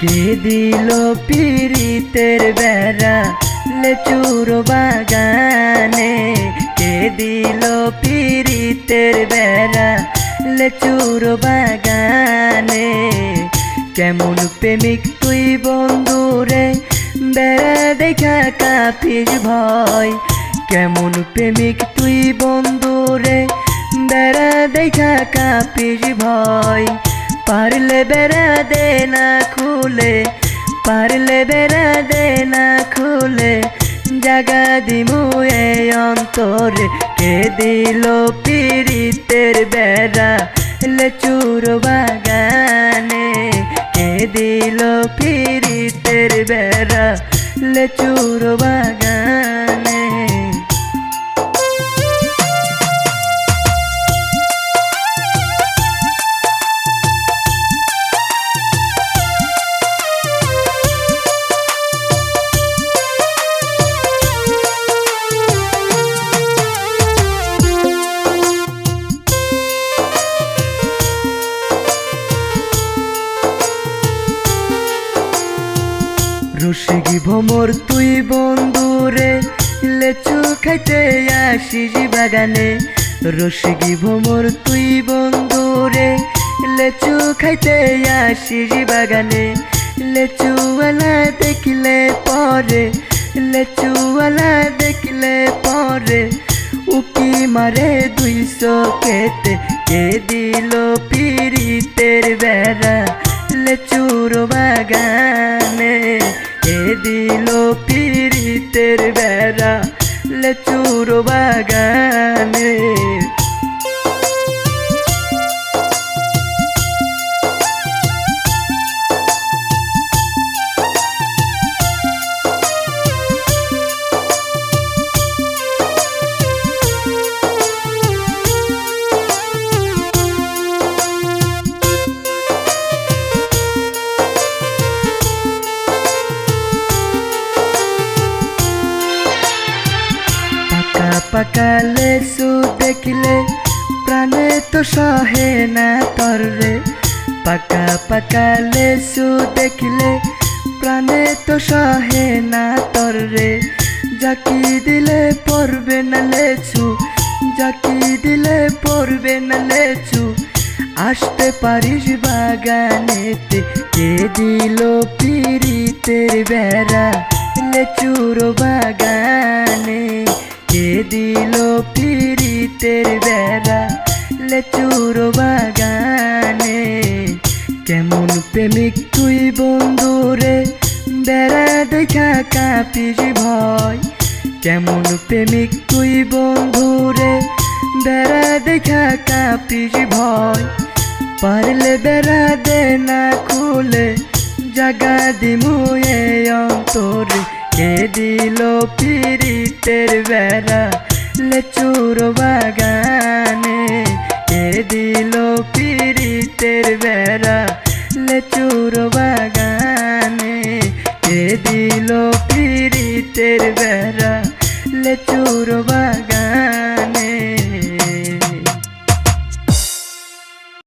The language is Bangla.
কে দিল পিরিতের বেড়া? লেচুর বাগানে কে দিল পিরিতের বেড়া? লেচুর বাগানে কেমন প্রেমিক তুই বন্ধুরে বেড়া দেখা কাপিস ভয়। কেমন প্রেমিক তুই বন্ধুরে বেড়া দেখা কাপিস ভয়। পারলে বেড়া দে না খুলে, পারলে বেড়া দে না খুলে, জাগা দিমু এ অন্তরে। কে দিল পিরিতের বেড়া লেচুর বাগানে? কে দিল পিরিতের বেড়া লেচুর বাগানে? রসিকি ভমর তুই বন্ধুরে লেচু খাইতে আসিস বাগানে। রসিকি ভমর তুই বন্ধুরে লেচু খাইতে আসিস বাগানে। লেচুওয়ালা দেখলে পরে। লেচুওয়ালা দেখলে পরে। উকি মারে দুইশো কেতে কে দিল পিরিতের বেড়া। লেচুর বাগানে। কে দিল পিরিতের বেড়া লেচুর বাগানে। পাকা পাকা লেসু দেখলে প্রাণে তো সহে না তর পাকা পাকা লেসু দেখলে প্রাণে তো সহে না তর জাকি দিলে পড়বে না লেচু, জাকি দিলে পড়বে না লেচু। আসতে পারিস বাগানেতে, কে দিল পিরিতের বেড়া? লেচুর বাগানে দিল পিরিতের বেড়া, লেচুর বাগানে। কেমন প্রেমিক তুই বন্ধুরে বেড়া দেখা কাঁপিস ভয়। কেমন প্রেমিক তুই বন্ধুরে বেড়া দেখা কাঁপিস ভয়। পারলে বেড়া দে না খুলে, জাগা দিমু এ অন্তরে। কে দিল পিরিতের বেড়া লেচুর বাগানে কে দিল পিরিতের বেড়া। লেচুর বাগানে কে দিল পিরিতের বেড়া। লেচুর বাগানে